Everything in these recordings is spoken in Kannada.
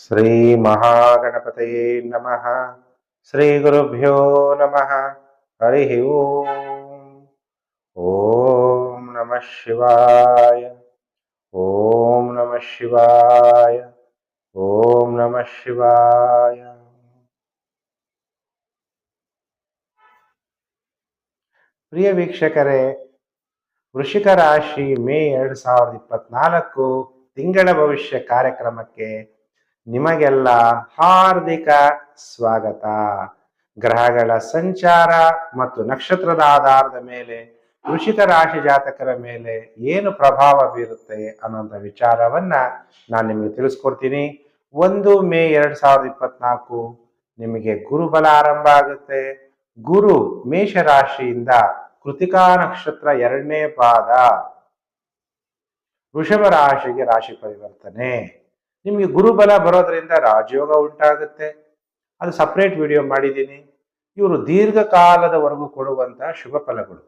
ಶ್ರೀ ಮಹಾಗಣಪತಯೇ ನಮಃ ಶ್ರೀ ಗುರುಭ್ಯೋ ನಮಃ ಹರಿ ಓಂ ಓಂ ನಮಃ ಶಿವಾಯ ಓಂ ನಮಃ ಶಿವಾಯ ಓಂ ನಮಃ ಶಿವಾಯ ಪ್ರಿಯ ವೀಕ್ಷಕರೇ ವೃಷಿಕ ರಾಶಿ ಮೇ ಎರಡು ಸಾವಿರದ ಇಪ್ಪತ್ನಾಲ್ಕು ತಿಂಗಳ ಭವಿಷ್ಯ ಕಾರ್ಯಕ್ರಮಕ್ಕೆ ನಿಮಗೆಲ್ಲ ಹಾರ್ದಿಕ ಸ್ವಾಗತ. ಗ್ರಹಗಳ ಸಂಚಾರ ಮತ್ತು ನಕ್ಷತ್ರದ ಆಧಾರದ ಮೇಲೆ ಋಷಿತ ರಾಶಿ ಜಾತಕರ ಮೇಲೆ ಏನು ಪ್ರಭಾವ ಬೀರುತ್ತೆ ಅನ್ನೋಂಥ ವಿಚಾರವನ್ನ ನಾನು ನಿಮಗೆ ತಿಳಿಸ್ಕೊಡ್ತೀನಿ. ಒಂದು ಮೇ ಎರಡ್ ಸಾವಿರದ ಇಪ್ಪತ್ನಾಲ್ಕು ನಿಮಗೆ ಗುರುಬಲ ಆರಂಭ ಆಗುತ್ತೆ. ಗುರು ಮೇಷ ರಾಶಿಯಿಂದ ಕೃತಿಕಾ ನಕ್ಷತ್ರ ಎರಡನೇ ಪಾದ. ವೃಷಭ ರಾಶಿಗೆ ರಾಶಿ ಪರಿವರ್ತನೆ. ನಿಮಗೆ ಗುರುಬಲ ಬರೋದ್ರಿಂದ ರಾಜಯೋಗ ಉಂಟಾಗುತ್ತೆ. ಅದು ಸಪ್ರೇಟ್ ವಿಡಿಯೋ ಮಾಡಿದ್ದೀನಿ. ಇವರು ದೀರ್ಘಕಾಲದವರೆಗೂ ಕೊಡುವಂತಹ ಶುಭ ಫಲಗಳು.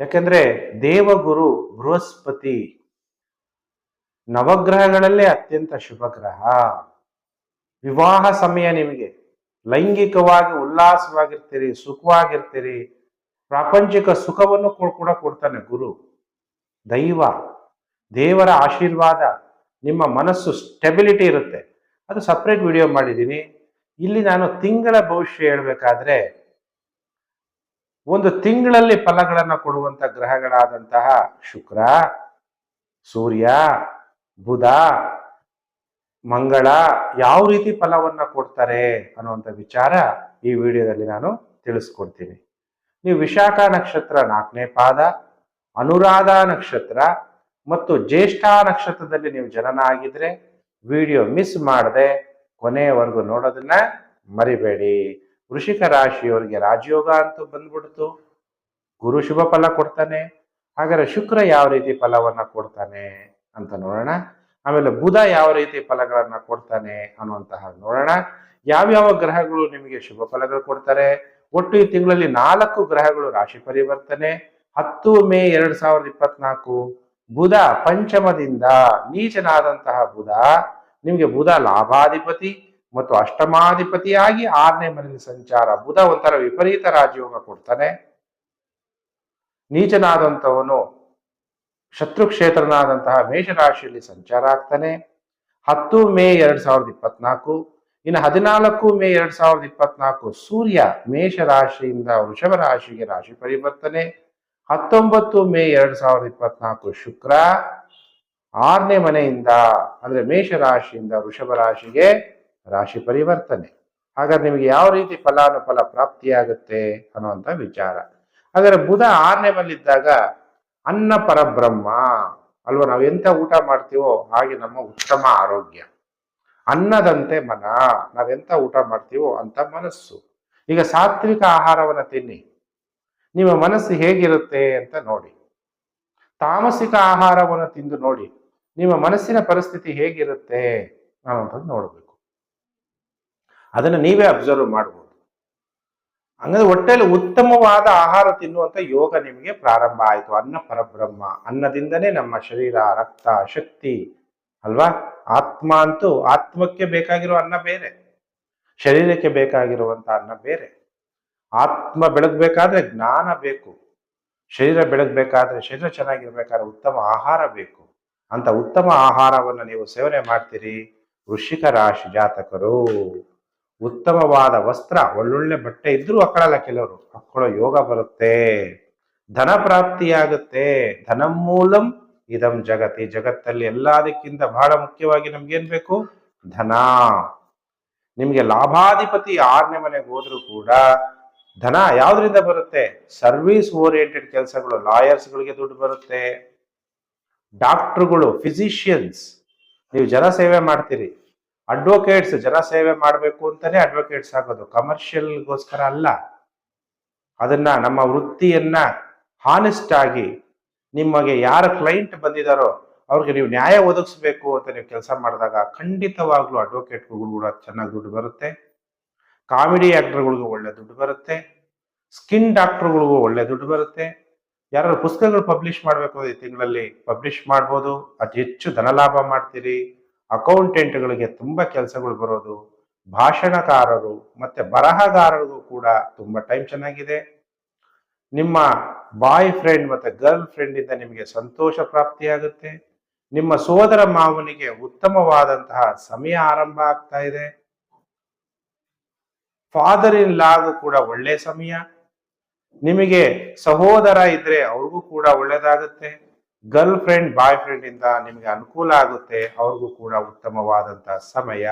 ಯಾಕೆಂದ್ರೆ ದೇವಗುರು ಬೃಹಸ್ಪತಿ ನವಗ್ರಹಗಳಲ್ಲೇ ಅತ್ಯಂತ ಶುಭ ಗ್ರಹ. ವಿವಾಹ ಸಮಯ ನಿಮಗೆ. ಲೈಂಗಿಕವಾಗಿ ಉಲ್ಲಾಸವಾಗಿರ್ತೀರಿ, ಸುಖವಾಗಿರ್ತೀರಿ. ಪ್ರಾಪಂಚಿಕ ಸುಖವನ್ನು ಕೂಡ ಕೊಡ್ತಾನೆ ಗುರು. ದೈವ, ದೇವರ ಆಶೀರ್ವಾದ. ನಿಮ್ಮ ಮನಸ್ಸು ಸ್ಟೆಬಿಲಿಟಿ ಇರುತ್ತೆ. ಅದು ಸಪ್ರೇಟ್ ವಿಡಿಯೋ ಮಾಡಿದ್ದೀನಿ. ಇಲ್ಲಿ ನಾನು ತಿಂಗಳ ಭವಿಷ್ಯ ಹೇಳಬೇಕಾದ್ರೆ, ಒಂದು ತಿಂಗಳಲ್ಲಿ ಫಲಗಳನ್ನು ಕೊಡುವಂಥ ಗ್ರಹಗಳಾದಂತಹ ಶುಕ್ರ, ಸೂರ್ಯ, ಬುಧ, ಮಂಗಳ ಯಾವ ರೀತಿ ಫಲವನ್ನು ಕೊಡ್ತಾರೆ ಅನ್ನುವಂಥ ವಿಚಾರ ಈ ವಿಡಿಯೋದಲ್ಲಿ ನಾನು ತಿಳಿಸ್ಕೊಡ್ತೀನಿ. ನೀವು ವಿಶಾಖ ನಕ್ಷತ್ರ ನಾಲ್ಕನೇ ಪಾದ, ಅನುರಾಧ ನಕ್ಷತ್ರ ಮತ್ತು ಜ್ಯೇಷ್ಠ ನಕ್ಷತ್ರದಲ್ಲಿ ನೀವು ಜನನ ಆಗಿದ್ರೆ ವಿಡಿಯೋ ಮಿಸ್ ಮಾಡದೆ ಕೊನೆಯವರೆಗೂ ನೋಡೋದನ್ನ ಮರಿಬೇಡಿ. ವೃಷಿಕ ರಾಶಿಯವರಿಗೆ ರಾಜಯೋಗ ಅಂತೂ ಬಂದ್ಬಿಡ್ತು. ಗುರು ಶುಭ ಫಲ ಕೊಡ್ತಾನೆ. ಹಾಗಾದ್ರೆ ಶುಕ್ರ ಯಾವ ರೀತಿ ಫಲವನ್ನ ಕೊಡ್ತಾನೆ ಅಂತ ನೋಡೋಣ. ಆಮೇಲೆ ಬುಧ ಯಾವ ರೀತಿ ಫಲಗಳನ್ನ ಕೊಡ್ತಾನೆ ಅನ್ನುವಂತಹ ನೋಡೋಣ. ಯಾವ್ಯಾವ ಗ್ರಹಗಳು ನಿಮಗೆ ಶುಭ ಫಲಗಳು ಕೊಡ್ತಾರೆ? ಒಟ್ಟು ಈ ತಿಂಗಳಲ್ಲಿ ನಾಲ್ಕು ಗ್ರಹಗಳು ರಾಶಿ ಪರಿವರ್ತನೆ. ಹತ್ತು ಮೇ ಎರಡ್ ಸಾವಿರದ ಇಪ್ಪತ್ನಾಲ್ಕು. ಬುಧ ಪಂಚಮದಿಂದ ನೀಚನಾದಂತಹ ಬುಧ ನಿಮಗೆ ಬುಧ ಲಾಭಾಧಿಪತಿ ಮತ್ತು ಅಷ್ಟಮಾಧಿಪತಿಯಾಗಿ ಆರನೇ ಮನೆಯಲ್ಲಿ ಸಂಚಾರ. ಬುಧ ಒಂಥರ ವಿಪರೀತ ರಾಜಯೋಗ ಕೊಡ್ತಾನೆ. ನೀಚನಾದಂಥವನು ಶತ್ರು ಕ್ಷೇತ್ರನಾದಂತಹ ಮೇಷರಾಶಿಯಲ್ಲಿ ಸಂಚಾರ ಆಗ್ತಾನೆ. ಹತ್ತು ಮೇ ಎರಡ್ ಸಾವಿರದ ಇಪ್ಪತ್ನಾಲ್ಕು. ಇನ್ನು ಹದಿನಾಲ್ಕು ಮೇ ಎರಡ್ ಸಾವಿರದ ಇಪ್ಪತ್ನಾಲ್ಕು ಸೂರ್ಯ ಮೇಷ ರಾಶಿಯಿಂದ ವೃಷಭ ರಾಶಿಗೆ ರಾಶಿ ಪರಿವರ್ತನೆ. ಹತ್ತೊಂಬತ್ತು ಮೇ ಎರಡ್ ಸಾವಿರದ ಇಪ್ಪತ್ನಾಲ್ಕು ಶುಕ್ರ ಆರನೇ ಮನೆಯಿಂದ ಅಂದ್ರೆ ಮೇಷ ರಾಶಿಯಿಂದ ವೃಷಭ ರಾಶಿಗೆ ರಾಶಿ ಪರಿವರ್ತನೆ. ಹಾಗಾದ್ರೆ ನಿಮಗೆ ಯಾವ ರೀತಿ ಫಲಾನುಫಲ ಪ್ರಾಪ್ತಿಯಾಗುತ್ತೆ ಅನ್ನುವಂಥ ವಿಚಾರ. ಆದರೆ ಬುಧ ಆರನೇ ಮನೆಯಲ್ಲಿದ್ದಾಗ ಅನ್ನ ಪರಬ್ರಹ್ಮ. ಅಲ್ವಾ ನಾವು ಎಂತ ಊಟ ಮಾಡ್ತೀವೋ ಹಾಗೆ ನಮ್ಮ ಉತ್ತಮ ಆರೋಗ್ಯ. ಅನ್ನದಂತೆ ಮನ. ನಾವೆಂತ ಊಟ ಮಾಡ್ತೀವೋ ಅಂತ ಮನಸ್ಸು. ಈಗ ಸಾತ್ವಿಕ ಆಹಾರವನ್ನು ತಿನ್ನಿ. ನಿಮ್ಮ ಮನಸ್ಸು ಹೇಗಿರುತ್ತೆ ಅಂತ ನೋಡಿ. ತಾಮಸಿಕ ಆಹಾರವನ್ನು ತಿಂದು ನೋಡಿ. ನಿಮ್ಮ ಮನಸ್ಸಿನ ಪರಿಸ್ಥಿತಿ ಹೇಗಿರುತ್ತೆ ಅನ್ನೋಂಥದ್ದು ನೋಡಬೇಕು. ಅದನ್ನು ನೀವೇ ಅಬ್ಸರ್ವ್ ಮಾಡ್ಬೋದು. ಹಂಗಂದ್ರೆ ಒಟ್ಟೆಯಲ್ಲಿ ಉತ್ತಮವಾದ ಆಹಾರ ತಿನ್ನುವಂತ ಯೋಗ ನಿಮಗೆ ಪ್ರಾರಂಭ ಆಯಿತು. ಅನ್ನ ಪರಬ್ರಹ್ಮ. ಅನ್ನದಿಂದನೇ ನಮ್ಮ ಶರೀರ, ರಕ್ತ, ಶಕ್ತಿ ಅಲ್ವಾ? ಆತ್ಮ ಅಂತೂ ಆತ್ಮಕ್ಕೆ ಬೇಕಾಗಿರೋ ಅನ್ನ ಬೇರೆ. ಶರೀರಕ್ಕೆ ಬೇಕಾಗಿರುವಂತ ಅನ್ನ ಬೇರೆ. ಆತ್ಮ ಬೆಳಗ್ಬೇಕಾದ್ರೆ ಜ್ಞಾನ ಬೇಕು. ಶರೀರ ಬೆಳಗ್ಬೇಕಾದ್ರೆ ಶರೀರ ಚೆನ್ನಾಗಿರ್ಬೇಕಾದ್ರೆ ಉತ್ತಮ ಆಹಾರ ಬೇಕು. ಅಂತ ಉತ್ತಮ ಆಹಾರವನ್ನು ನೀವು ಸೇವನೆ ಮಾಡ್ತೀರಿ ವೃಶ್ಚಿಕ ರಾಶಿ ಜಾತಕರು. ಉತ್ತಮವಾದ ವಸ್ತ್ರ, ಒಳ್ಳೊಳ್ಳೆ ಬಟ್ಟೆ ಇದ್ರೂ ಹಾಕೊಳ್ಳಲ್ಲ ಕೆಲವರು. ಹಾಕೊಳ್ಳೋ ಯೋಗ ಬರುತ್ತೆ. ಧನ ಪ್ರಾಪ್ತಿಯಾಗುತ್ತೆ. ಧನಮೂಲಂ ಇದಂ ಜಗತಿ. ಜಗತ್ತಲ್ಲಿ ಎಲ್ಲದಕ್ಕಿಂತ ಬಹಳ ಮುಖ್ಯವಾಗಿ ನಮ್ಗೇನ್ ಬೇಕು? ಧನ. ನಿಮ್ಗೆ ಲಾಭಾಧಿಪತಿ ಆರನೇ ಮನೆಗೆ ಹೋದ್ರೂ ಕೂಡ ಧನ ಯಾವ್ದ್ರಿಂದ ಬರುತ್ತೆ? ಸರ್ವಿಸ್ ಓರಿಯೆಂಟೆಡ್ ಕೆಲಸಗಳು ಲಾಯರ್ಸ್ಗಳಿಗೆ ದುಡ್ಡು ಬರುತ್ತೆ. ಡಾಕ್ಟ್ರುಗಳು ಫಿಸಿಷಿಯನ್ಸ್ ನೀವು ಜನ ಸೇವೆ ಮಾಡ್ತೀರಿ. ಅಡ್ವೊಕೇಟ್ಸ್ ಜನ ಸೇವೆ ಮಾಡಬೇಕು ಅಂತಾನೆ ಅಡ್ವೊಕೇಟ್ಸ್ ಆಗೋದು. ಕಮರ್ಷಿಯಲ್ಗೋಸ್ಕರ ಅಲ್ಲ. ಅದನ್ನ ನಮ್ಮ ವೃತ್ತಿಯನ್ನ ಹಾನೆಸ್ಟ್ ಆಗಿ ನಿಮಗೆ ಯಾರ ಕ್ಲೈಂಟ್ ಬಂದಿದಾರೋ ಅವ್ರಿಗೆ ನೀವು ನ್ಯಾಯ ಒದಗಿಸ್ಬೇಕು ಅಂತ ನೀವು ಕೆಲಸ ಮಾಡಿದಾಗ ಖಂಡಿತವಾಗ್ಲೂ ಅಡ್ವೊಕೇಟ್ಗಳು ಕೂಡ ಚೆನ್ನಾಗಿ ದುಡ್ಡು ಬರುತ್ತೆ. ಕಾಮಿಡಿ ಆ್ಯಕ್ಟರ್ಗಳಿಗೂ ಒಳ್ಳೆ ದುಡ್ಡು ಬರುತ್ತೆ. ಸ್ಕಿನ್ ಡಾಕ್ಟರ್ಗಳಿಗೂ ಒಳ್ಳೆ ದುಡ್ಡು ಬರುತ್ತೆ. ಯಾರು ಪುಸ್ತಕಗಳು ಪಬ್ಲಿಷ್ ಮಾಡಬೇಕು ಈ ತಿಂಗಳಲ್ಲಿ ಪಬ್ಲಿಷ್ ಮಾಡ್ಬೋದು. ಅತಿ ಹೆಚ್ಚು ಧನಲಾಭ ಮಾಡ್ತೀರಿ. ಅಕೌಂಟೆಂಟ್ಗಳಿಗೆ ತುಂಬ ಕೆಲಸಗಳು ಬರೋದು. ಭಾಷಣಕಾರರು ಮತ್ತು ಬರಹಗಾರರಿಗೂ ಕೂಡ ತುಂಬ ಟೈಮ್ ಚೆನ್ನಾಗಿದೆ. ನಿಮ್ಮ ಬಾಯ್ ಫ್ರೆಂಡ್ ಮತ್ತು ಗರ್ಲ್ ಫ್ರೆಂಡಿಂದ ನಿಮಗೆ ಸಂತೋಷ ಪ್ರಾಪ್ತಿಯಾಗುತ್ತೆ. ನಿಮ್ಮ ಸೋದರ ಮಾವನಿಗೆ ಉತ್ತಮವಾದಂತಹ ಸಮಯ ಆರಂಭ ಆಗ್ತಾ ಇದೆ. ಫಾದರ್ ಇನ್ ಲಾಗೂ ಕೂಡ ಒಳ್ಳೆ ಸಮಯ. ನಿಮಗೆ ಸಹೋದರ ಇದ್ರೆ ಅವ್ರಿಗೂ ಕೂಡ ಒಳ್ಳೇದಾಗುತ್ತೆ. ಗರ್ಲ್ ಫ್ರೆಂಡ್, ಬಾಯ್ ಫ್ರೆಂಡ್ ಇಂದ ನಿಮಗೆ ಅನುಕೂಲ ಆಗುತ್ತೆ. ಅವ್ರಿಗೂ ಕೂಡ ಉತ್ತಮವಾದಂತಹ ಸಮಯ.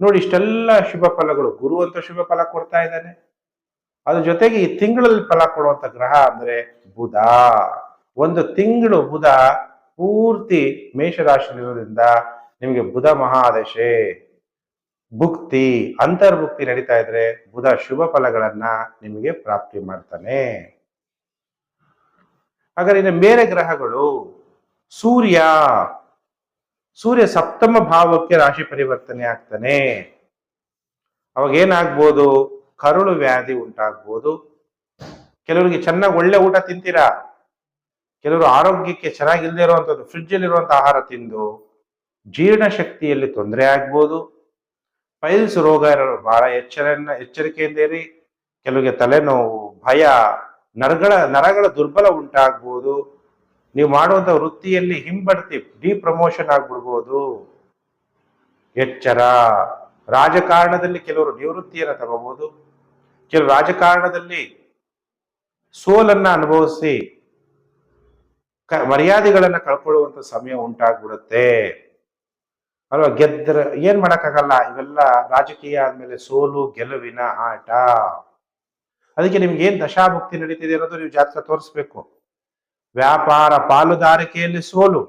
ನೋಡಿ, ಇಷ್ಟೆಲ್ಲ ಶುಭ ಫಲಗಳು. ಗುರು ಅಂತ ಶುಭ ಫಲ ಕೊಡ್ತಾ ಇದ್ದಾನೆ. ಅದ್ರ ಜೊತೆಗೆ ಈ ತಿಂಗಳಲ್ಲಿ ಫಲ ಕೊಡುವಂತ ಗ್ರಹ ಅಂದ್ರೆ ಬುಧ. ಒಂದು ತಿಂಗಳು ಬುಧ ಪೂರ್ತಿ ಮೇಷರಾಶಿಲಿರೋದ್ರಿಂದ ನಿಮಗೆ ಬುಧ ಮಹಾದಶೆ. ಭುಕ್ತಿ, ಅಂತರ್ಭುಕ್ತಿ ನಡೀತಾ ಇದ್ರೆ ಬುಧ ಶುಭ ಫಲಗಳನ್ನ ನಿಮಗೆ ಪ್ರಾಪ್ತಿ ಮಾಡ್ತಾನೆ. ಹಾಗಾದ್ರೆ ಇನ್ನು ಬೇರೆ ಗ್ರಹಗಳು, ಸೂರ್ಯ ಸೂರ್ಯ ಸಪ್ತಮ ಭಾವಕ್ಕೆ ರಾಶಿ ಪರಿವರ್ತನೆ ಆಗ್ತಾನೆ. ಅವಾಗ ಏನಾಗ್ಬೋದು? ಕರುಳು ವ್ಯಾಧಿ ಉಂಟಾಗ್ಬೋದು. ಕೆಲವರಿಗೆ ಚೆನ್ನಾಗಿ ಒಳ್ಳೆ ಊಟ ತಿಂತೀರಾ? ಕೆಲವರು ಆರೋಗ್ಯಕ್ಕೆ ಚೆನ್ನಾಗಿಲ್ಲದೆ ಇರುವಂಥದ್ದು ಫ್ರಿಡ್ಜ್ ಇರುವಂತ ಆಹಾರ ತಿಂದು ಜೀರ್ಣಶಕ್ತಿಯಲ್ಲಿ ತೊಂದರೆ ಆಗ್ಬೋದು. ಪೈಲ್ಸ್ ರೋಗ ಇರೋರು ಬಹಳ ಎಚ್ಚರ ಎಚ್ಚರಿಕೆಯಿಂದ ಇರಿ. ಕೆಲವರಿಗೆ ತಲೆನೋವು, ಭಯ, ನರಗಳ ನರಗಳ ದುರ್ಬಲ ಉಂಟಾಗ್ಬೋದು. ನೀವು ಮಾಡುವಂತ ವೃತ್ತಿಯಲ್ಲಿ ಹಿಂಬಡ್ತಿ ಡಿ ಪ್ರಮೋಷನ್ ಆಗ್ಬಿಡ್ಬೋದು. ಎಚ್ಚರ. ರಾಜಕಾರಣದಲ್ಲಿ ಕೆಲವರು ನಿವೃತ್ತಿಯನ್ನು ತಗೋಬಹುದು ಕೆಲವು ರಾಜಕಾರಣದಲ್ಲಿ ಸೋಲನ್ನ ಅನುಭವಿಸಿ ಮರ್ಯಾದೆಗಳನ್ನ ಕಳ್ಕೊಳ್ಳುವಂತ ಸಮಯ ಉಂಟಾಗ್ಬಿಡುತ್ತೆ. ಅಲ್ವಾ, ಗೆದ್ರ ಏನ್ ಮಾಡಕ್ಕಾಗಲ್ಲ, ಇವೆಲ್ಲ ರಾಜಕೀಯ ಆದ್ಮೇಲೆ ಸೋಲು, ಗೆಲುವಿನ ಆಟ. ಅದಕ್ಕೆ ನಿಮ್ಗೆ ಏನ್ ದಶಾಭುಕ್ತಿ ನಡೀತಿದೆ ಅನ್ನೋದು ನೀವು ಜಾತಕ ತೋರಿಸ್ಬೇಕು. ವ್ಯಾಪಾರ ಪಾಲುದಾರಿಕೆಯಲ್ಲಿ ಸೋಲು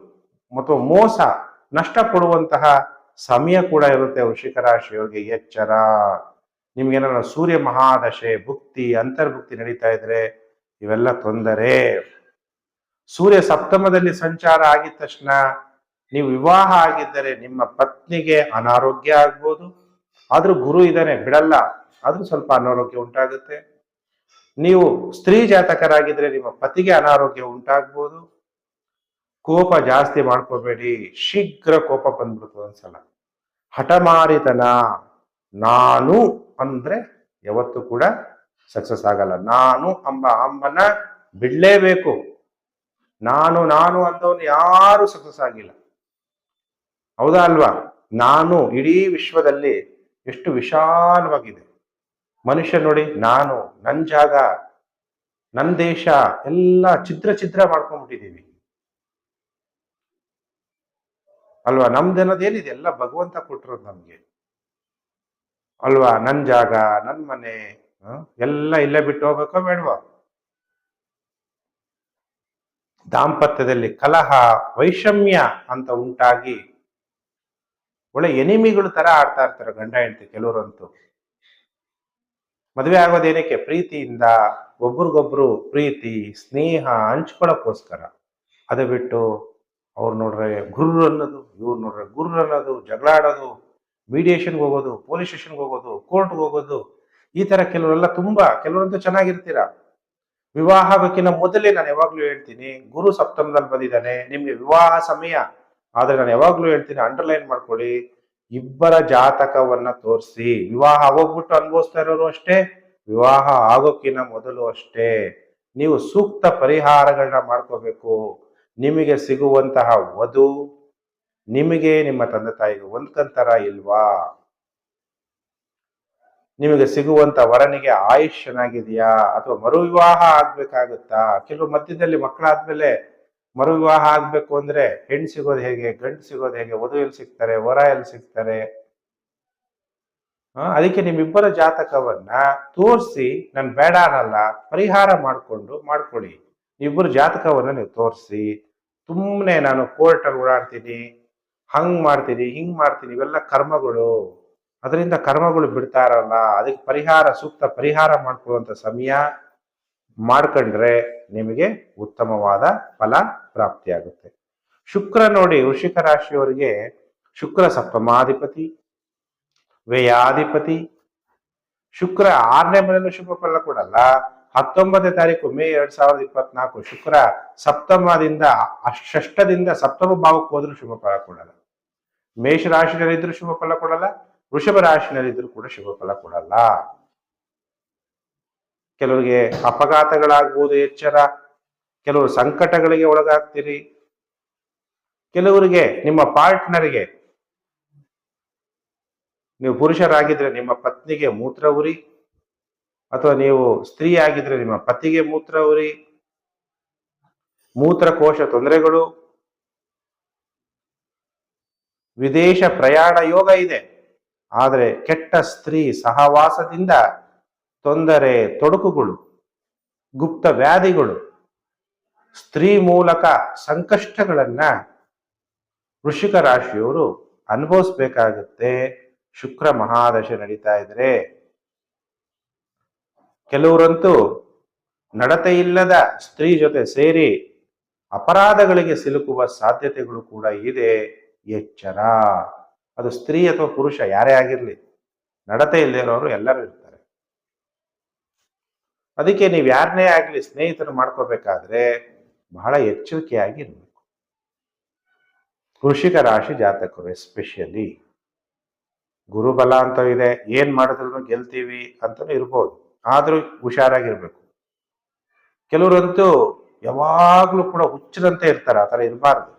ಮತ್ತು ಮೋಸ ನಷ್ಟ ಕೊಡುವಂತಹ ಸಮಯ ಕೂಡ ಇರುತ್ತೆ ವೃಷಿಕ ರಾಶಿಯವರಿಗೆ, ಎಚ್ಚರ. ನಿಮ್ಗೇನಾದ್ರು ಸೂರ್ಯ ಮಹಾದಶೆ, ಭುಕ್ತಿ, ಅಂತರ್ಭುಕ್ತಿ ನಡೀತಾ ಇದ್ರೆ ಇವೆಲ್ಲ ತೊಂದರೆ. ಸೂರ್ಯ ಸಪ್ತಮದಲ್ಲಿ ಸಂಚಾರ ಆಗಿದ ತಕ್ಷಣ ನೀವು ವಿವಾಹ ಆಗಿದ್ದರೆ ನಿಮ್ಮ ಪತ್ನಿಗೆ ಅನಾರೋಗ್ಯ ಆಗ್ಬೋದು. ಆದ್ರೂ ಗುರು ಇದ್ದಾನೆ, ಬಿಡಲ್ಲ. ಆದ್ರೂ ಸ್ವಲ್ಪ ಅನಾರೋಗ್ಯ ಉಂಟಾಗುತ್ತೆ. ನೀವು ಸ್ತ್ರೀ ಜಾತಕರಾಗಿದ್ರೆ ನಿಮ್ಮ ಪತಿಗೆ ಅನಾರೋಗ್ಯ ಉಂಟಾಗ್ಬೋದು. ಕೋಪ ಜಾಸ್ತಿ ಮಾಡ್ಕೋಬೇಡಿ. ಶೀಘ್ರ ಕೋಪ ಬಂದ್ಬಿಡ್ತು ಒಂದ್ಸಲ. ಹಠಮಾರಿತನ. ನಾನು ಅಂದ್ರೆ ಯಾವತ್ತೂ ಕೂಡ ಸಕ್ಸಸ್ ಆಗಲ್ಲ. ನಾನು ಅಂಬ ಅಂಬನ ಬಿಡ್ಲೇಬೇಕು. ನಾನು ನಾನು ಅಂದವನು ಯಾರು ಸಕ್ಸಸ್ ಆಗಿಲ್ಲ. ಹೌದಾ ಅಲ್ವಾ? ನಾನು ಇಡೀ ವಿಶ್ವದಲ್ಲಿ ಎಷ್ಟು ವಿಶಾಲವಾಗಿದೆ. ಮನುಷ್ಯ ನೋಡಿ, ನಾನು ನನ್ನ ಜಾಗ ನನ್ನ ದೇಶ, ಎಲ್ಲ ಚಿತ್ರ ಚಿತ್ರ ಮಾಡ್ಕೊಂಡ್ಬಿಟ್ಟಿದ್ದೀವಿ. ಅಲ್ವಾ? ನಮ್ದನ್ನೋದೇನಿದೆ ಎಲ್ಲ ಭಗವಂತ ಕೊಟ್ಟಿರೋದು ನಮ್ಗೆ. ಅಲ್ವಾ? ನನ್ನ ಜಾಗ ನನ್ನ ಮನೆ? ಎಲ್ಲ ಇಲ್ಲೇ ಬಿಟ್ಟು ಹೋಗ್ಬೇಕೋ ಬೇಡವಾ? ದಾಂಪತ್ಯದಲ್ಲಿ ಕಲಹ, ವೈಷಮ್ಯ ಅಂತ ಉಂಟಾಗಿ ಒಳ್ಳೆ ಎನಿಮಿಗಳು ತರ ಆಡ್ತಾ ಇರ್ತಾರೆ ಗಂಡ ಹೆಂಡತಿ ಕೆಲವರಂತೂ. ಮದುವೆ ಆಗೋದೇನಕ್ಕೆ ಪ್ರೀತಿಯಿಂದ ಒಬ್ರಿಗೊಬ್ರು ಪ್ರೀತಿ, ಸ್ನೇಹ ಹಂಚ್ಕೊಳಕ್ಕೋಸ್ಕರ ಅದು ಬಿಟ್ಟು ಅವ್ರು ನೋಡ್ರೆ ಗುರು ಅನ್ನೋದು, ಇವ್ರು ನೋಡ್ರೆ ಗುರು ಅನ್ನೋದು, ಜಗಳ ಆಡೋದು ಮೀಡಿಯೇಷನ್ಗೆ ಹೋಗೋದು ಪೊಲೀಸ್ ಸ್ಟೇಷನ್ಗೆ ಹೋಗೋದು ಕೋರ್ಟ್ಗೆ ಹೋಗೋದು, ಈ ತರ ಕೆಲವರೆಲ್ಲ ತುಂಬಾ, ಕೆಲವರಂತೂ ಚೆನ್ನಾಗಿರ್ತೀರ? ವಿವಾಹ ಆಗೋಕ್ಕಿಂತ ಮೊದಲೇ ನಾನು ಯಾವಾಗ್ಲೂ ಹೇಳ್ತೀನಿ, ಗುರು ಸಪ್ತಮದಲ್ಲಿ ಬಂದಿದ್ದಾನೆ, ನಿಮ್ಗೆ ವಿವಾಹ ಸಮಯ. ಆದ್ರೆ ನಾನು ಯಾವಾಗ್ಲೂ ಹೇಳ್ತೀನಿ ಅಂಡರ್ಲೈನ್ ಮಾಡ್ಕೊಳ್ಳಿ. ಇಬ್ಬರ ಜಾತಕವನ್ನ ತೋರಿಸಿ. ವಿವಾಹ ಆಗೋಗ್ಬಿಟ್ಟು ಅನುಭವಿಸ್ತಾ ಇರೋರು ಅಷ್ಟೇ, ವಿವಾಹ ಆಗೋಕ್ಕಿಂತ ಮೊದಲು ಅಷ್ಟೇ. ನೀವು ಸೂಕ್ತ ಪರಿಹಾರಗಳನ್ನ ಮಾಡ್ಕೋಬೇಕು. ನಿಮಗೆ ಸಿಗುವಂತಹ ವಧು, ನಿಮಗೆ ನಿಮ್ಮ ತಂದೆ ತಾಯಿಗೆ ಹೊಂದ್ಕಂತಾರ ಇಲ್ವಾ? ನಿಮಗೆ ಸಿಗುವಂತ ವರನಿಗೆ ಆಯುಷ್ ಚೆನ್ನಾಗಿದೆಯಾ ಅಥವಾ ಮರು ವಿವಾಹ ಆಗ್ಬೇಕಾಗುತ್ತಾ? ಕೆಲವು ಮಧ್ಯದಲ್ಲಿ ಮಕ್ಕಳಾದ್ಮೇಲೆ ಮರು ವಿವಾಹ ಆಗ್ಬೇಕು ಅಂದ್ರೆ ಹೆಣ್ಣು ಸಿಗೋದು ಹೇಗೆ, ಗಂಡು ಸಿಗೋದು ಹೇಗೆ, ವಧು ಎಲ್ಲಿ ಸಿಗ್ತಾರೆ, ವರ ಎಲ್ಲಿ ಸಿಗ್ತಾರೆ? ಅದಕ್ಕೆ ನಿಮ್ಮಿಬ್ಬರ ಜಾತಕವನ್ನ ತೋರಿಸಿ, ನಾನು ಬೇಡ ಅನ್ನಲ್ಲ, ಪರಿಹಾರ ಮಾಡಿಕೊಂಡು ಮಾಡ್ಕೊಳ್ಳಿ. ಇಬ್ಬರು ಜಾತಕವನ್ನ ನೀವು ತೋರಿಸಿ. ಸುಮ್ಮನೆ ನಾನು ಕೋರ್ಟಲ್ಲಿ ಓಡಾಡ್ತೀನಿ, ಹಂಗ್ ಮಾಡ್ತೀನಿ, ಹಿಂಗ್ ಮಾಡ್ತೀನಿ, ಇವೆಲ್ಲ ಕರ್ಮಗಳು. ಅದರಿಂದ ಕರ್ಮಗಳು ಬಿಡ್ತಾ ಇರಲ್ಲ. ಅದಕ್ಕೆ ಪರಿಹಾರ, ಸೂಕ್ತ ಪರಿಹಾರ ಮಾಡ್ಕೊಳ್ಳುವಂತ ಸಮಯ ಮಾಡ್ಕೊಂಡ್ರೆ ನಿಮಗೆ ಉತ್ತಮವಾದ ಫಲ ಪ್ರಾಪ್ತಿಯಾಗುತ್ತೆ. ಶುಕ್ರ ನೋಡಿ ವೃಷಿಕ ರಾಶಿಯವರಿಗೆ ಶುಕ್ರ ಸಪ್ತಮಾಧಿಪತಿ, ವ್ಯಯಾಧಿಪತಿ, ಶುಕ್ರ ಆರನೇ ಮನೆಯಲ್ಲೂ ಶುಭ ಫಲ ಕೊಡಲ್ಲ ಹತ್ತೊಂಬತ್ತನೇ ತಾರೀಕು ಮೇ ಎರಡ್ ಸಾವಿರದ ಇಪ್ಪತ್ನಾಲ್ಕು ಶುಕ್ರ ಸಪ್ತಮದಿಂದ ಷಷ್ಠದಿಂದ ಸಪ್ತಮ ಭಾವಕ್ಕೆ ಹೋದ್ರೂ ಶುಭ ಫಲ ಕೊಡಲ್ಲ ಮೇಷರಾಶಿನಲ್ಲಿದ್ದರೂ ಶುಭ ಫಲ ಕೊಡಲ್ಲ ವೃಷಭ ರಾಶಿನಲ್ಲಿದ್ದರೂ ಕೂಡ ಶುಭ ಫಲ ಕೊಡಲ್ಲ ಕೆಲವರಿಗೆ ಅಪಘಾತಗಳಾಗ್ಬೋದು ಎಚ್ಚರ, ಕೆಲವರು ಸಂಕಟಗಳಿಗೆ ಒಳಗಾಗ್ತೀರಿ. ಕೆಲವರಿಗೆ ನಿಮ್ಮ ಪಾರ್ಟ್ನರ್ಗೆ, ನೀವು ಪುರುಷರಾಗಿದ್ರೆ ನಿಮ್ಮ ಪತ್ನಿಗೆ ಮೂತ್ರ ಉರಿ, ಅಥವಾ ನೀವು ಸ್ತ್ರೀ ಆಗಿದ್ರೆ ನಿಮ್ಮ ಪತಿಗೆ ಮೂತ್ರ ಉರಿ, ಮೂತ್ರಕೋಶ ತೊಂದರೆಗಳು, ವಿದೇಶ ಪ್ರಯಾಣ ಯೋಗ ಇದೆ. ಆದರೆ ಕೆಟ್ಟ ಸ್ತ್ರೀ ಸಹವಾಸದಿಂದ ತೊಂದರೆ, ತೊಡಕುಗಳು, ಗುಪ್ತ ವ್ಯಾಧಿಗಳು, ಸ್ತ್ರೀ ಮೂಲಕ ಸಂಕಷ್ಟಗಳನ್ನ ವೃಷಿಕ ರಾಶಿಯವರು ಅನುಭವಿಸ್ಬೇಕಾಗುತ್ತೆ. ಶುಕ್ರ ಮಹಾದಶೆ ನಡೀತಾ ಇದ್ರೆ. ಕೆಲವರಂತೂ ನಡತೆ ಇಲ್ಲದ ಸ್ತ್ರೀ ಜೊತೆ ಸೇರಿ ಅಪರಾಧಗಳಿಗೆ ಸಿಲುಕುವ ಸಾಧ್ಯತೆಗಳು ಕೂಡ ಇದೆ. ಎಚ್ಚರ. ಅದು ಸ್ತ್ರೀ ಅಥವಾ ಪುರುಷ, ಯಾರೇ ಆಗಿರ್ಲಿ. ನಡತೆ ಇಲ್ಲದೆ ಇರೋರು ಎಲ್ಲರೂ ಅದಕ್ಕೆ ನೀವು ಯಾರನ್ನೇ ಆಗಲಿ ಸ್ನೇಹಿತರು ಮಾಡ್ಕೋಬೇಕಾದ್ರೆ ಬಹಳ ಎಚ್ಚರಿಕೆಯಾಗಿ ಇರಬೇಕು. ಕೃಷಿಕ ರಾಶಿ ಜಾತಕರು ಎಸ್ಪೆಷಲಿ ಗುರುಬಲ ಅಂತ ಇದೆ, ಏನ್ ಮಾಡಿದ್ರು ಗೆಲ್ತೀವಿ ಅಂತಲೂ ಇರ್ಬೋದು, ಆದರೂ ಹುಷಾರಾಗಿರ್ಬೇಕು. ಕೆಲವರಂತೂ ಯಾವಾಗ್ಲೂ ಕೂಡ ಹುಚ್ಚರಂತೆ ಇರ್ತಾರೆ, ಆ ಥರ ಇರಬಾರ್ದು.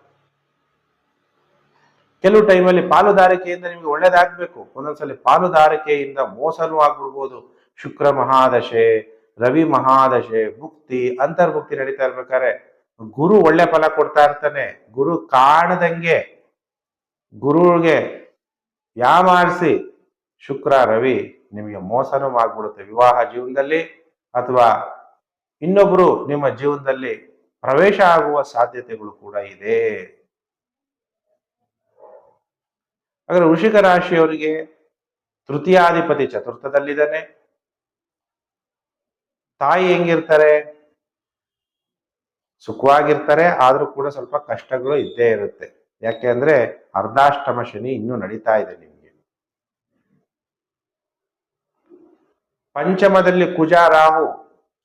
ಕೆಲವು ಟೈಮಲ್ಲಿ ಪಾಲುದಾರಿಕೆಯಿಂದ ನಿಮಗೆ ಒಳ್ಳೇದಾಗಬೇಕು, ಒಂದೊಂದ್ಸಲಿ ಪಾಲುದಾರಿಕೆಯಿಂದ ಮೋಸನೂ ಆಗ್ಬಿಡ್ಬೋದು, ಶುಕ್ರ ಮಹಾದಶೆ ರವಿ ಮಹಾದಶೆ, ಮುಕ್ತಿ, ಅಂತರ್ಮುಕ್ತಿ ನಡೀತಾ ಇರ್ಬೇಕಾದ್ರೆ ಗುರು ಒಳ್ಳೆ ಫಲ ಕೊಡ್ತಾ ಇರ್ತಾನೆ. ಗುರು ಕಾಣದಂಗೆ ಗುರುಗೆ ಯಾಮಾರಿಸಿ ಶುಕ್ರ, ರವಿ ನಿಮಗೆ ಮೋಸನೂ ಆಗ್ಬಿಡುತ್ತೆ ವಿವಾಹ ಜೀವನದಲ್ಲಿ ಅಥವಾ ಇನ್ನೊಬ್ರು ನಿಮ್ಮ ಜೀವನದಲ್ಲಿ ಪ್ರವೇಶ ಆಗುವ ಸಾಧ್ಯತೆಗಳು ಕೂಡ ಇದೆ. ಹಾಗಾದ್ರೆ ವೃಷಿಕ ರಾಶಿಯವರಿಗೆ ತೃತೀಯಾಧಿಪತಿ ಚತುರ್ಥದಲ್ಲಿದ್ದಾನೆ. ತಾಯಿ ಹೆಂಗಿರ್ತಾರೆ? ಸುಖವಾಗಿರ್ತಾರೆ, ಆದ್ರೂ ಕೂಡ ಸ್ವಲ್ಪ ಕಷ್ಟಗಳು ಇದ್ದೇ ಇರುತ್ತೆ. ಯಾಕೆ ಅಂದ್ರೆ ಅರ್ಧಾಷ್ಟಮ ಶನಿ ಇನ್ನೂ ನಡೀತಾ ಇದೆ ನಿಮ್ಗೆ. ಪಂಚಮದಲ್ಲಿ ಕುಜ, ರಾಹು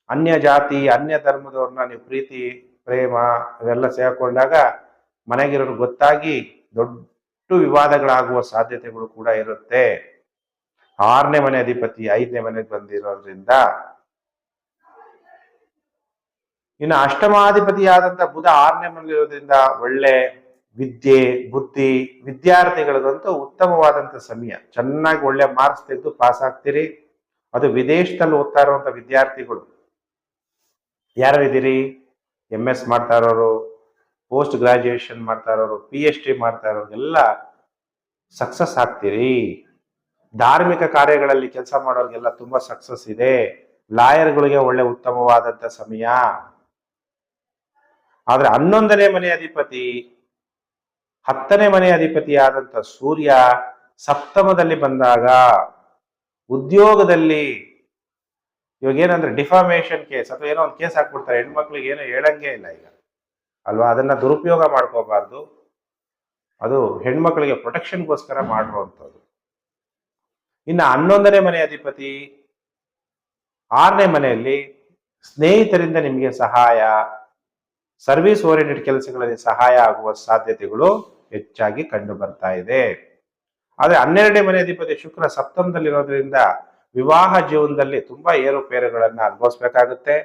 ಅನ್ಯ ಜಾತಿ ಅನ್ಯ ಧರ್ಮದವ್ರನ್ನ ನೀವು ಪ್ರೀತಿ, ಪ್ರೇಮ ಅವೆಲ್ಲ ಸೇರ್ಕೊಂಡಾಗ ಮನೆಗಿರೋರು ಗೊತ್ತಾಗಿ ದೊಡ್ಡ ವಿವಾದಗಳಾಗುವ ಸಾಧ್ಯತೆಗಳು ಕೂಡ ಇರುತ್ತೆ. ಆರನೇ ಮನೆ ಅಧಿಪತಿ, ಐದನೇ ಮನೆಗೆ ಬಂದಿರೋದ್ರಿಂದ ಇನ್ನು ಅಷ್ಟಮಾಧಿಪತಿಯಾದಂತ ಬುಧ ಆರನೇ ಮನೆಯಲ್ಲಿರೋದ್ರಿಂದ ಒಳ್ಳೆ ವಿದ್ಯೆ, ಬುದ್ಧಿ, ವಿದ್ಯಾರ್ಥಿಗಳಿಗಂತೂ ಉತ್ತಮವಾದಂತ ಸಮಯ. ಚೆನ್ನಾಗಿ ಒಳ್ಳೆ ಮಾರ್ಕ್ಸ್ ತೆಗೆದು ಪಾಸ್ ಆಗ್ತೀರಿ. ಅದು ವಿದೇಶದಲ್ಲಿ ಓದ್ತಾ ಇರುವಂತ ವಿದ್ಯಾರ್ಥಿಗಳು. ಯಾರು ಇದ್ದೀರಿ ಎಂ ಎಸ್ ಮಾಡ್ತಾ ಇರೋರು ಪೋಸ್ಟ್ ಗ್ರಾಜುಯೇಷನ್ ಮಾಡ್ತಾ ಇರೋರು ಪಿ ಎಚ್ ಡಿ ಮಾಡ್ತಾ ಇರೋರಿಗೆಲ್ಲ ಸಕ್ಸಸ್ ಆಗ್ತೀರಿ. ಧಾರ್ಮಿಕ ಕಾರ್ಯಗಳಲ್ಲಿ ಕೆಲಸ ಮಾಡೋರಿಗೆಲ್ಲ ತುಂಬಾ ಸಕ್ಸಸ್ ಇದೆ. ಲಾಯರ್ಗಳಿಗೆ ಒಳ್ಳೆ ಉತ್ತಮವಾದಂತ ಸಮಯ. ಆದ್ರೆ ಹನ್ನೊಂದನೇ ಮನೆ ಅಧಿಪತಿ, ಹತ್ತನೇ ಮನೆ ಅಧಿಪತಿಯಾದಂಥ ಸೂರ್ಯ ಸಪ್ತಮದಲ್ಲಿ ಬಂದಾಗ ಉದ್ಯೋಗದಲ್ಲಿ ಇವಾಗ ಏನಂದ್ರೆ ಡಿಫಾಮೇಶನ್ ಕೇಸ್ ಅಥವಾ ಏನೋ ಒಂದು ಕೇಸ್ ಹಾಕ್ಬಿಡ್ತಾರೆ. ಹೆಣ್ಮಕ್ಳಿಗೆ ಏನೋ ಹೇಳಂಗೆ ಇಲ್ಲ ಈಗ. ಅಲ್ವಾ? ಅದನ್ನ ದುರುಪಯೋಗ ಮಾಡ್ಕೋಬಾರ್ದು. ಅದು ಹೆಣ್ಮಕ್ಳಿಗೆ ಪ್ರೊಟೆಕ್ಷನ್ಗೋಸ್ಕರ ಮಾಡಿರುವಂಥದ್ದು ಇನ್ನು ಹನ್ನೊಂದನೇ ಮನೆ ಅಧಿಪತಿ, ಆರನೇ ಮನೆಯಲ್ಲಿ ಸ್ನೇಹಿತರಿಂದ ನಿಮಗೆ ಸಹಾಯ ಸರ್ವಿಸ್ ಓರಿಯೆಂಟೆಡ್ ಕೆಲಸಗಳಲ್ಲಿ ಸಹಾಯ ಆಗುವ ಸಾಧ್ಯತೆಗಳು ಹೆಚ್ಚಾಗಿ ಕಂಡು ಬರ್ತಾ ಇದೆ. ಆದರೆ ಹನ್ನೆರಡನೇ ಮನೆ ಅಧಿಪತಿ ಶುಕ್ರ ಸಪ್ತಮದಲ್ಲಿರೋದ್ರಿಂದ ವಿವಾಹ ಜೀವನದಲ್ಲಿ ತುಂಬಾ ಏರುಪೇರುಗಳನ್ನು ಅನುಭವಿಸ್ಬೇಕಾಗುತ್ತೆ.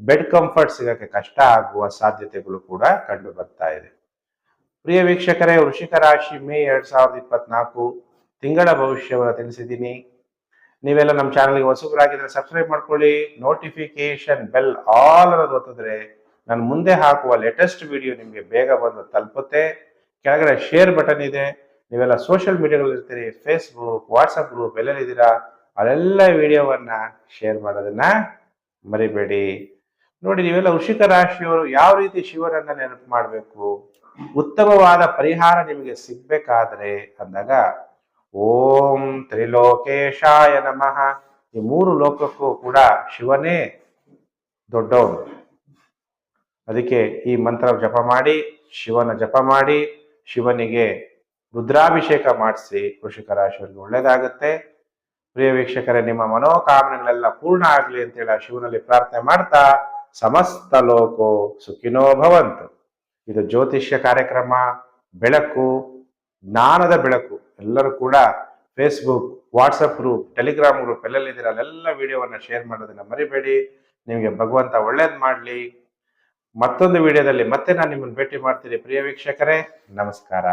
ಬೆಡ್ ಕಂಫರ್ಟ್ ಸಿಗಕ್ಕೆ ಕಷ್ಟ ಆಗುವ ಸಾಧ್ಯತೆಗಳು ಕೂಡ ಕಂಡು ಬರ್ತಾ ಇದೆ. ಪ್ರಿಯ ವೀಕ್ಷಕರೇ ವೃಷಿಕ ರಾಶಿ ಮೇ ಎರಡ್ ಸಾವಿರದ ಇಪ್ಪತ್ನಾಲ್ಕು ತಿಂಗಳ ಭವಿಷ್ಯವನ್ನು ತಿಳಿಸಿದ್ದೀನಿ. ನೀವೆಲ್ಲ ನಮ್ಮ ಚಾನಲ್ಗೆ ಹೊಸಬರಾಗಿದ್ರೆ ಸಬ್ಸ್ಕ್ರೈಬ್ ಮಾಡ್ಕೊಳ್ಳಿ. ನೋಟಿಫಿಕೇಶನ್ ಬೆಲ್ ಆಲ್ ಅನ್ನೋದು ಒತ್ತಿದ್ರೆ ನಾನು ಮುಂದೆ ಹಾಕುವ ಲೇಟೆಸ್ಟ್ ವಿಡಿಯೋ ನಿಮಗೆ ಬೇಗ ಬಂದು ತಲುಪುತ್ತೆ. ಕೆಳಗಡೆ ಶೇರ್ ಬಟನ್ ಇದೆ. ನೀವೆಲ್ಲ ಸೋಷಿಯಲ್ ಮೀಡಿಯಾಗಳಲ್ಲಿ ಇರ್ತೀರಿ ಫೇಸ್ಬುಕ್ ವಾಟ್ಸಪ್ ಗ್ರೂಪ್ ಎಲ್ಲೆಲ್ಲಿದ್ದೀರಾ ಅಲ್ಲೆಲ್ಲ ವಿಡಿಯೋವನ್ನ ಶೇರ್ ಮಾಡೋದನ್ನ ಮರಿಬೇಡಿ. ನೋಡಿ, ನೀವೆಲ್ಲ ವೃಷಿಕ ರಾಶಿಯವರು ಯಾವ ರೀತಿ ಶಿವರನ್ನು ನೆನಪು ಮಾಡಬೇಕು? ಉತ್ತಮವಾದ ಪರಿಹಾರ ನಿಮಗೆ ಸಿಗ್ಬೇಕಾದ್ರೆ ಅಂದಾಗ, ಓಂ ತ್ರಿಲೋಕೇಶಾಯ ನಮಃ. ಈ ಮೂರು ಲೋಕಕ್ಕೂ ಕೂಡ ಶಿವನೇ ದೊಡ್ಡವನು. ಅದಕ್ಕೆ ಈ ಮಂತ್ರ ಜಪ ಮಾಡಿ, ಶಿವನ ಜಪ ಮಾಡಿ, ಶಿವನಿಗೆ ರುದ್ರಾಭಿಷೇಕ ಮಾಡಿಸಿ ವೃಷಿಕ ರಾಶಿಯವರಿಗೆ ಒಳ್ಳೇದಾಗುತ್ತೆ ಪ್ರಿಯ ವೀಕ್ಷಕರೇ, ನಿಮ್ಮ ಮನೋಕಾಮನೆಗಳೆಲ್ಲ ಪೂರ್ಣ ಆಗಲಿ ಅಂತೇಳಿ ಆ ಶಿವನಲ್ಲಿ ಪ್ರಾರ್ಥನೆ ಮಾಡ್ತಾ ಸಮಸ್ತ ಲೋಕೋ ಸುಖಿನೋ ಭವಂತು. ಇದು ಜ್ಯೋತಿಷ್ಯ ಕಾರ್ಯಕ್ರಮ, ಬೆಳಕು, ಜ್ಞಾನದ ಬೆಳಕು. ಎಲ್ಲರೂ ಕೂಡ Facebook WhatsApp group Telegram group ಎಲ್ಲೆಲ್ಲಿದ್ದೀರ, ಅಲ್ಲೆಲ್ಲ ವಿಡಿಯೋವನ್ನು ಶೇರ್ ಮಾಡೋದನ್ನ ಮರಿಬೇಡಿ. ನಿಮಗೆ ಭಗವಂತ ಒಳ್ಳೇದು ಮಾಡಲಿ. ಮತ್ತೊಂದು ವಿಡಿಯೋದಲ್ಲಿ ಮತ್ತೆ ನಾನು ನಿಮ್ಮನ್ನು ಭೇಟಿ ಮಾಡ್ತೀನಿ. ಪ್ರಿಯ ವೀಕ್ಷಕರೇ ನಮಸ್ಕಾರ.